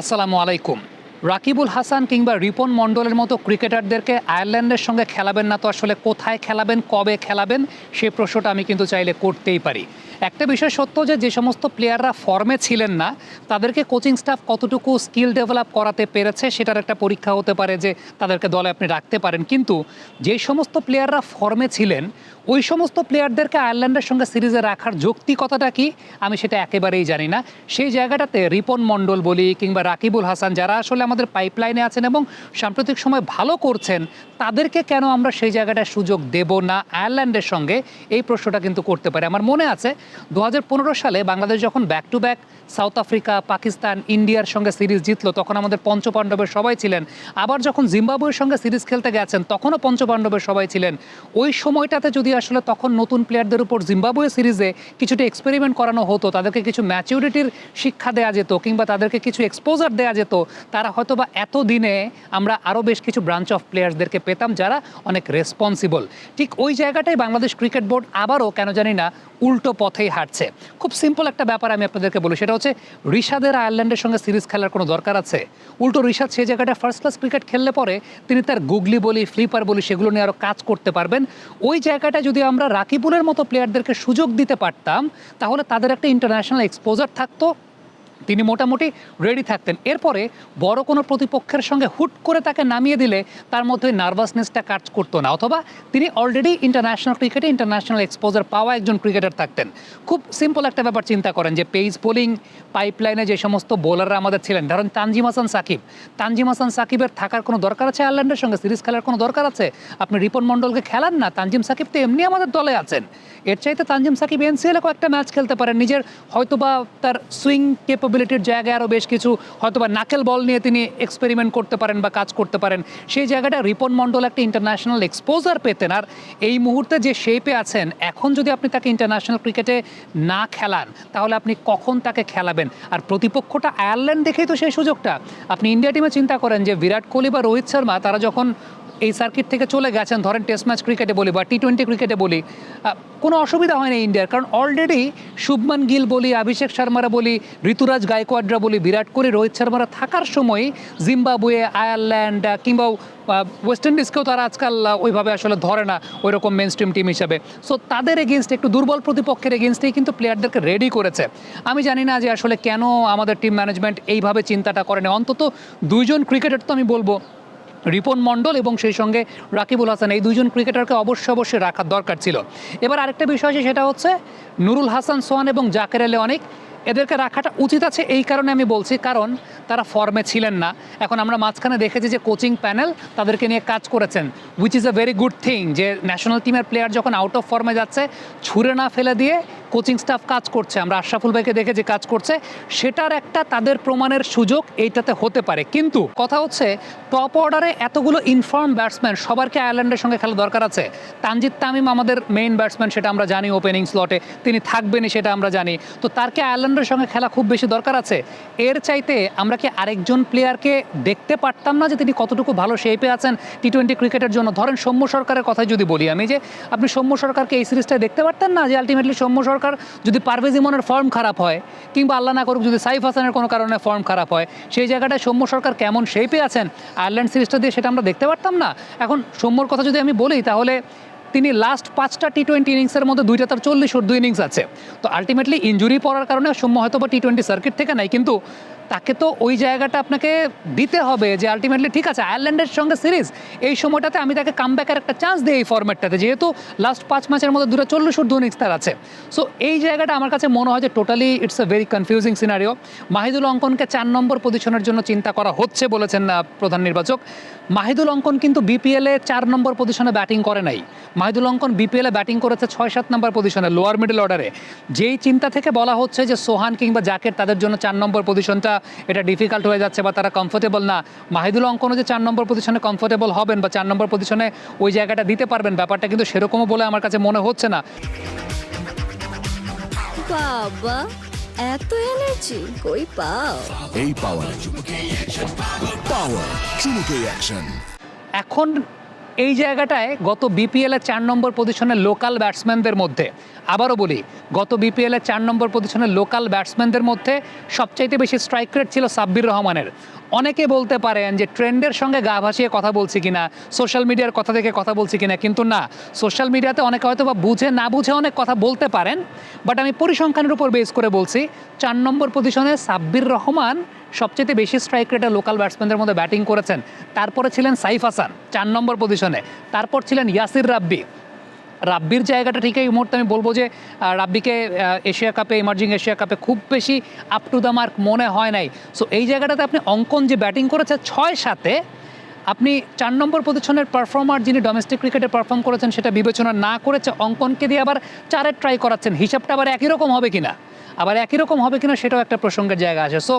আসসালামু আলাইকুম। রাকিবুল হাসান কিংবা রিপন মণ্ডলের মতো ক্রিকেটারদেরকে আয়ারল্যান্ডের সঙ্গে খেলাবেন না তো আসলে কোথায় খেলাবেন, কবে খেলাবেন সেই প্রশ্নটা আমি কিন্তু চাইলে করতেই পারি। একটা বিষয় সত্য যে যে সমস্ত প্লেয়াররা ফর্মে ছিলেন না, তাদেরকে কোচিং স্টাফ কতটুকু স্কিল ডেভেলপ করাতে পেরেছে সেটার একটা পরীক্ষা হতে পারে যে, তাদেরকে দলে আপনি রাখতে পারেন। কিন্তু যে সমস্ত প্লেয়াররা ফর্মে ছিলেন, ওই সমস্ত প্লেয়ারদেরকে আয়ারল্যান্ডের সঙ্গে সিরিজে রাখার যৌক্তিকতাটা কি? আমি সেটা একেবারেই জানি না। সেই জায়গাটাতে রিপন মণ্ডল বলি কিংবা রাকিবুল হাসান, যারা আসলে আমাদের পাইপলাইনে আছেন এবং সাম্প্রতিক সময় ভালো করছেন, তাদেরকে কেন আমরা সেই জায়গাটায় সুযোগ দেব না আয়ারল্যান্ডের সঙ্গে? এই প্রশ্নটা কিন্তু করতে পারে। আমার মনে আছে দু হাজার পনেরো সালে বাংলাদেশ যখন back to back South Africa Pakistan ইন্ডিয়ার সঙ্গে সিরিজ জিতলো, তখন আমাদের পঞ্চপাণ্ডবের সবাই ছিলেন। আবার যখন জিম্বাবুয়ের সঙ্গে সিরিজ খেলতে গেছেন, তখনও পঞ্চপাণ্ডবের সবাই ছিলেন। ওই সময়টাতে যদি আসলে তখন নতুন প্লেয়ারদের উপর জিম্বাবুয়ে সিরিজে কিছুটা এক্সপেরিমেন্ট করানো হতো, তাদেরকে কিছু ম্যাচিউরিটির শিক্ষা দেওয়া যেত, কিংবা তাদেরকে কিছু এক্সপোজার দেওয়া যেত, তারা হয়তো বা এত দিনে আমরা আরও বেশ কিছু ব্রাঞ্চ অফ প্লেয়ার্সদেরকে পেতাম যারা অনেক রেসপন্সিবল ঠিক ওই জায়গাটাই বাংলাদেশ ক্রিকেট বোর্ড আবারও কেন জানি না উল্টো পথেই হাঁটছে। খুব সিম্পল একটা ব্যাপার আমি আপনাদেরকে বলি, সেটা হচ্ছে ঋষাদের আয়ারল্যান্ডের সঙ্গে সিরিজ খেলার কোনো দরকার আছে? উল্টো ঋষাদ সেই জায়গাটা ফার্স্ট ক্লাস ক্রিকেট খেললে পরে তিনি তার গুগলি বলি ফ্লিপার বলি, সেগুলো নিয়ে আরও কাজ করতে পারবেন। ওই জায়গাটা যদি আমরা রাকিবুলের মতো প্লেয়ারদেরকে সুযোগ দিতে পারতাম, তাহলে তাদের একটা ইন্টারন্যাশনাল এক্সপোজার থাকতো। তিনি মোটামুটি রেডি থাকতেন। এরপরে বড় কোনো প্রতিপক্ষের সঙ্গে হুট করে তাকে নামিয়ে দিলে তার মধ্যে নার্ভাসনেসটা কাজ করতো না। অথবা তিনি অলরেডি ইন্টারন্যাশনাল ক্রিকেটে ইন্টারন্যাশনাল এক্সপোজার পাওয়া একজন ক্রিকেটার থাকতেন। খুব সিম্পল একটা ব্যাপার চিন্তা করেন যে পেজ বোলিং পাইপলাইনে যে সমস্ত বোলাররা আমাদের ছিলেন, ধরেন তানজিম হাসান সাকিব। তানজিম হাসান সাকিবের থাকার কোনো দরকার আছে? আয়ারল্যান্ডের সঙ্গে সিরিজ খেলার কোনো দরকার আছে? আপনি রিপন মণ্ডলকে খেলান না, তানজিম সাকিব তো এমনি আমাদের দলে আছেন। এর চাইতে তানজিম সাকিব এনসিএলে কয়েকটা ম্যাচ খেলতে পারেন। নিজের হয়তোবা তার সুইং ক্যাপাবিলিটির জায়গায় আরও বেশ কিছু হয়তোবা নাকেল বল নিয়ে তিনি এক্সপেরিমেন্ট করতে পারেন বা কাজ করতে পারেন। সেই জায়গাটা রিপন মণ্ডল একটা ইন্টারন্যাশনাল এক্সপোজার পেতেন। আর এই মুহূর্তে যে শেপে আছেন, এখন যদি আপনি তাকে ইন্টারন্যাশনাল ক্রিকেটে না খেলান, তাহলে আপনি কখন তাকে খেলাবেন? আর প্রতিপক্ষটা আয়ারল্যান্ড দেখেই তো সেই সুযোগটা। আপনি ইন্ডিয়া টিমে চিন্তা করেন যে বিরাট কোহলি বা রোহিত শর্মা, তারা যখন এই সার্কিট থেকে চলে গেছেন, ধরেন টেস্ট ম্যাচ ক্রিকেটে বলি বা টি টোয়েন্টি ক্রিকেটে বলি কোনো অসুবিধা হয় না ইন্ডিয়ার, কারণ অলরেডি শুভমান গিল বলি, অভিষেক শর্মারা বলি, ঋতুরাজ গায়কোয়াডরা বলি, বিরাট কোহলি, রোহিত শর্মারা থাকার সময় জিম্বাবুয়ে, আয়ারল্যান্ড কিংবা ওয়েস্ট ইন্ডিজকেও তারা আজকাল ওইভাবে আসলে ধরে না ওই রকম মেন স্ট্রিম টিম হিসাবে। সো তাদের এগেনস্ট একটু দুর্বল প্রতিপক্ষের এগেনস্টেই কিন্তু প্লেয়ারদেরকে রেডি করেছে। আমি জানি না যে আসলে কেন আমাদের টিম ম্যানেজমেন্ট এইভাবে চিন্তাটা করেনি অন্তত দুইজন ক্রিকেটার তো আমি বলব। রিপন মণ্ডল এবং সেই সঙ্গে রাকিবুল হাসান, এই দুইজন ক্রিকেটারকে অবশ্যই অবশ্যই রাখার দরকার ছিল। এবার আরেকটা বিষয় আছে, সেটা হচ্ছে নুরুল হাসান, সোহান এবং জাকের আলী অনেক। এদেরকে রাখাটা উচিত আছে এই কারণে আমি বলছি, কারণ তারা ফর্মে ছিলেন না। এখন আমরা মাঝখানে দেখেছি যে কোচিং প্যানেল তাদেরকে নিয়ে কাজ করেছেন which is a very good thing যে ন্যাশনাল টিমের প্লেয়ার যখন আউট অফ ফর্মে যাচ্ছে, ছুঁড়ে না ফেলে দিয়ে কোচিং স্টাফ কাজ করছে। আমরা আশরাফুল ভাইকে দেখে যে কাজ করছে, সেটার একটা তাদের প্রমাণের সুযোগ এইটাতে হতে পারে। কিন্তু কথা হচ্ছে টপ অর্ডারে এতগুলো ইনফর্ম ব্যাটসম্যান সবারকে আয়ারল্যান্ডের সঙ্গে খেলা দরকার আছে। তানজিদ তামিম আমাদের মেইন ব্যাটসম্যান সেটা আমরা জানি ওপেনিং স্লটে তিনি থাকবেনই, সেটা আমরা জানি। তো তারকে আয়ারল্যান্ডের সঙ্গে খেলা খুব বেশি দরকার আছে। এর চাইতে আমরা কি আরেকজন প্লেয়ারকে দেখতে পারতাম না যে তিনি কতটুকু ভালো শেপে আছেন টি টোয়েন্টি ক্রিকেটের জন্য? ধরেন সৌম্য সরকারের কথা যদি বলি আমি যে, আপনি সৌম্য সরকারকে এই সিরিজটা দেখতে পারতেন না যে আলটিমেটলি সৌম্য সরকার যদি পারভেজ ইমনের ফর্ম খারাপ হয় কিংবা আল্লাহ না করুক যদি সাইফ হাসানের কোনো কারণে ফর্ম খারাপ হয়, সেই জায়গাটায় সৌম্য সরকার কেমন শেপে আছেন? আয়ারল্যান্ড সিরিজটা দিয়ে সেটা আমরা দেখতে পারতাম না। এখন সৌম্যর কথা যদি আমি বলি, তাহলে তিনি লাস্ট পাঁচটা টি টোয়েন্টি ইনিংসের মধ্যে দুইটা তার চল্লিশ ওর দুই ইনিংস আছে। তো আলটিমেটলি ইঞ্জুরি পড়ার কারণে সৌম্য হয়তো বা টি টোয়েন্টি সার্কিট থেকে নাই, কিন্তু তাকে তো ওই জায়গাটা আপনাকে দিতে হবে যে আলটিমেটলি ঠিক আছে, আয়ারল্যান্ডের সঙ্গে সিরিজ, এই সময়টাতে আমি তাকে কামব্যাকের একটা চান্স দিই এই ফর্ম্যাটটাতে যেহেতু লাস্ট পাঁচ ম্যাচের মধ্যে দুটো চল্লিশ দু ইনিংস তার আছে। সো এই জায়গাটা আমার কাছে মনে হয় যে totally it's a very confusing scenario Mahidul অঙ্কনকে চার নম্বর পজিশনের জন্য চিন্তা করা হচ্ছে বলেছেন প্রধান নির্বাচক। মাহিদুল অঙ্কন কিন্তু বিপিএলে চার নম্বর পজিশনে ব্যাটিং করে নাই। মাহিদুল অঙ্কন বিপিএলে ব্যাটিং করেছে ছয় সাত নম্বর পজিশনে লোয়ার মিডল অর্ডারে যেই চিন্তা থেকে বলা হচ্ছে যে সোহান কিংবা জাকের তাদের জন্য চার নম্বর পজিশনটা এটা ডিফিকাল্ট হয়ে যাচ্ছে বা তারা কমফোর্টেবল না। মাহিদুল অঙ্কনও যে চার নম্বর পজিশনে কমফোর্টেবল হবেন বা চার নম্বর পজিশনে ওই জায়গাটা দিতে পারবেন। ব্যাপারটা কিন্তু সেরকমও বলে আমার কাছে মনে হচ্ছে না। বাবা এত এনার্জি কই পাও? এই পাওয়ার পাওয়ার চুমুকে অ্যাকশন এখন এই জায়গাটায় গত বিপিএলের চার নম্বর পজিশনের লোকাল ব্যাটসম্যানদের মধ্যে। আবারও বলি, গত বিপিএলের চার নম্বর পজিশনের লোকাল ব্যাটসম্যানদের মধ্যে সবচাইতে বেশি স্ট্রাইক রেট ছিল সাব্বির রহমানের। অনেকে বলতে পারেন যে ট্রেন্ডের সঙ্গে গা ভাসিয়ে কথা বলছি কিনা সোশ্যাল মিডিয়ার কথা থেকে কথা বলছি কিনা, কিন্তু না সোশ্যাল মিডিয়াতে অনেকে হয়তো বা বুঝে না বুঝে অনেক কথা বলতে পারেন বাট আমি পরিসংখ্যানের উপর বেস করে বলছি, চার নম্বর পজিশনে সাব্বির রহমান সবচেয়ে বেশি স্ট্রাইক রেটে লোকাল ব্যাটসম্যানদের মধ্যে ব্যাটিং করেছেন। তারপরে ছিলেন সাইফ হাসান, চার নম্বর পজিশনে তারপর ছিলেন ইয়াসির রাব্বি। রাব্বির জায়গাটা ঠিক এই মুহূর্তে আমি বলব যে রাব্বিকে এশিয়া কাপে ইমার্জিং এশিয়া কাপে খুব বেশি আপ টু দ্য মার্ক মনে হয় নাই। সো এই জায়গাটাতে আপনি অঙ্কন যে ব্যাটিং করেছে ছয় সাতে আপনি চার নম্বর পজিশনের পারফর্মার যিনি ডোমেস্টিক ক্রিকেটে পারফর্ম করেছেন, সেটা বিবেচনা না করেছে অঙ্কনকে দিয়ে আবার চারের ট্রাই করাচ্ছেন। হিসাবটা আবার একই রকম হবে কিনা? আবার একই রকম হবে কিনা, সেটাও একটা প্রসঙ্গের জায়গা আছে। So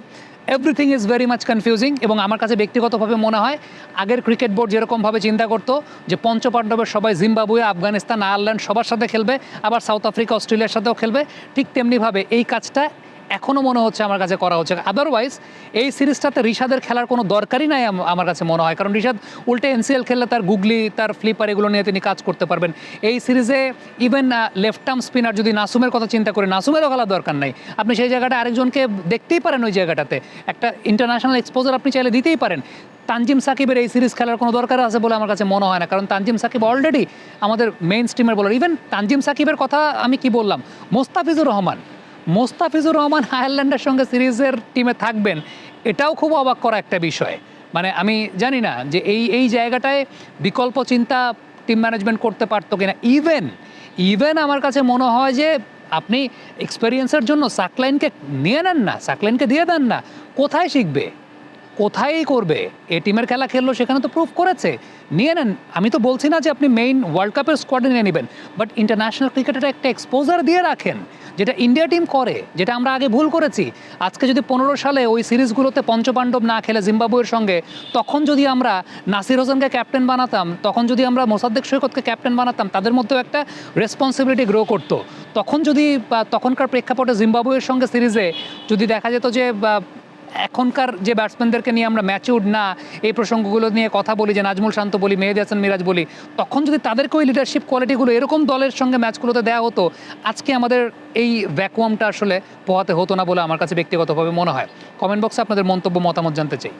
everything is very much confusing এবং আমার কাছে ব্যক্তিগতভাবে মনে হয় আগের ক্রিকেট বোর্ড যেরকমভাবে চিন্তা করতো যে পঞ্চপাণ্ডবের সবাই জিম্বাবুয়ে, আফগানিস্তান, আয়ারল্যান্ড সবার সাথে খেলবে, আবার সাউথ আফ্রিকা, অস্ট্রেলিয়ার সাথেও খেলবে, ঠিক তেমনিভাবে এই কাজটা এখনও মনে হচ্ছে আমার কাছে করা হচ্ছে। আদারওয়াইজ এই সিরিজটাতে রিশাদের খেলার কোনো দরকারই নাই আমার কাছে মনে হয়। কারণ রিশাদ উল্টে এনসিএল খেললে তার গুগলি, তার ফ্লিপার এগুলো নিয়ে তিনি কাজ করতে পারবেন। এই সিরিজে ইভেন লেফট আর্ম স্পিনার যদি নাসুমের কথা চিন্তা করে, নাসুমেরও খেলার দরকার নাই। আপনি সেই জায়গাটা আরেকজনকে দেখতেই পারেন ওই জায়গাটাতে। একটা ইন্টারন্যাশনাল এক্সপোজার আপনি চাইলে দিতেই পারেন। তানজিম সাকিবের এই সিরিজ খেলার কোনো দরকার আছে বলে আমার কাছে মনে হয় না। কারণ তানজিম সাকিব অলরেডি আমাদের মেইন স্ট্রিমের বলার ইভেন তানজিম সাকিবের কথা আমি কি বললাম? মোস্তাফিজুর রহমান মোস্তাফিজুর রহমান আয়ারল্যান্ডের সঙ্গে সিরিজের টিমে থাকবেন, এটাও খুব অবাক করা একটা বিষয়। মানে আমি জানি না যে এই এই জায়গাটায় বিকল্প চিন্তা টিম ম্যানেজমেন্ট করতে পারতো কিনা। ইভেন ইভেন আমার কাছে মনে হয় যে আপনি এক্সপেরিয়েন্সের জন্য সাকলাইনকে নিয়ে নেন না সাকলাইনকে দিয়ে দেন না। কোথায় শিখবে? কোথায় করবে? এ টিমের খেলা খেললো, সেখানে তো প্রুভ করেছে। নিয়ে নেন। আমি তো বলছি না যে আপনি মেইন ওয়ার্ল্ড কাপের স্কোয়াডে নিয়ে নেবেন বাট ইন্টারন্যাশনাল ক্রিকেটের একটা এক্সপোজার দিয়ে রাখেন, যেটা ইন্ডিয়া টিম করে, যেটা আমরা আগে ভুল করেছি। আজকে যদি পনেরো সালে ওই সিরিজগুলোতে পঞ্চপাণ্ডব না খেলে জিম্বাবুয়ের সঙ্গে, তখন যদি আমরা নাসির হোসেনকে ক্যাপ্টেন বানাতাম, তখন যদি আমরা মোসাদ্দেক সৈকতকে ক্যাপ্টেন বানাতাম, তাদের মধ্যেও একটা রেসপন্সিবিলিটি গ্রো করতো। তখন যদি তখনকার প্রেক্ষাপটে জিম্বাবুয়ের সঙ্গে সিরিজে যদি দেখা যেত যে এখনকার যে ব্যাটসম্যানদেরকে নিয়ে আমরা ম্যাচিউড না, এই প্রসঙ্গগুলো নিয়ে কথা বলি, যে নাজমুল শান্ত বলি, মেহেদি হাসান মিরাজ বলি, তখন যদি তাদেরকে ওই লিডারশিপ কোয়ালিটিগুলো এরকম দলের সঙ্গে ম্যাচগুলোতে দেওয়া হতো, আজকে আমাদের এই ভ্যাকুয়ামটা আসলে পোহাতে হতো না বলে আমার কাছে ব্যক্তিগতভাবে মনে হয়। কমেন্ট বক্সে আপনাদের মন্তব্য, মতামত জানতে চাই।